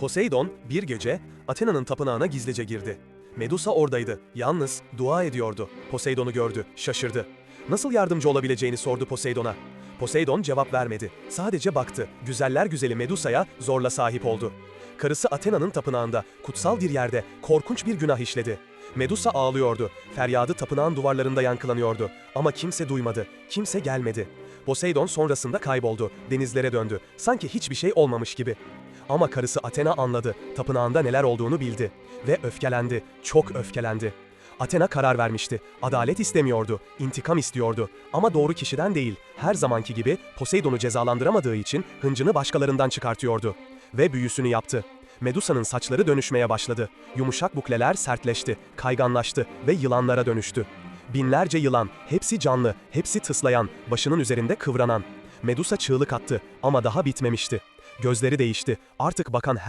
Poseidon bir gece Athena'nın tapınağına gizlice girdi. Medusa oradaydı. Yalnız dua ediyordu. Poseidon'u gördü, şaşırdı. Nasıl yardımcı olabileceğini sordu Poseidon'a. Poseidon cevap vermedi. Sadece baktı. Güzeller güzeli Medusa'ya zorla sahip oldu. Karısı Athena'nın tapınağında, kutsal bir yerde korkunç bir günah işledi. Medusa ağlıyordu. Feryadı tapınağın duvarlarında yankılanıyordu. Ama kimse duymadı. Kimse gelmedi. Poseidon sonrasında kayboldu. Denizlere döndü. Sanki hiçbir şey olmamış gibi. Ama karısı Athena anladı. Tapınağında neler olduğunu bildi. Ve öfkelendi. Çok öfkelendi. Athena karar vermişti. Adalet istemiyordu. intikam istiyordu. Ama doğru kişiden değil. Her zamanki gibi Poseidon'u cezalandıramadığı için hıncını başkalarından çıkartıyordu. Ve büyüsünü yaptı. Medusa'nın saçları dönüşmeye başladı. Yumuşak bukleler sertleşti, kayganlaştı ve yılanlara dönüştü. Binlerce yılan, hepsi canlı, hepsi tıslayan, başının üzerinde kıvranan. Medusa çığlık attı ama daha bitmemişti. Gözleri değişti. Artık bakan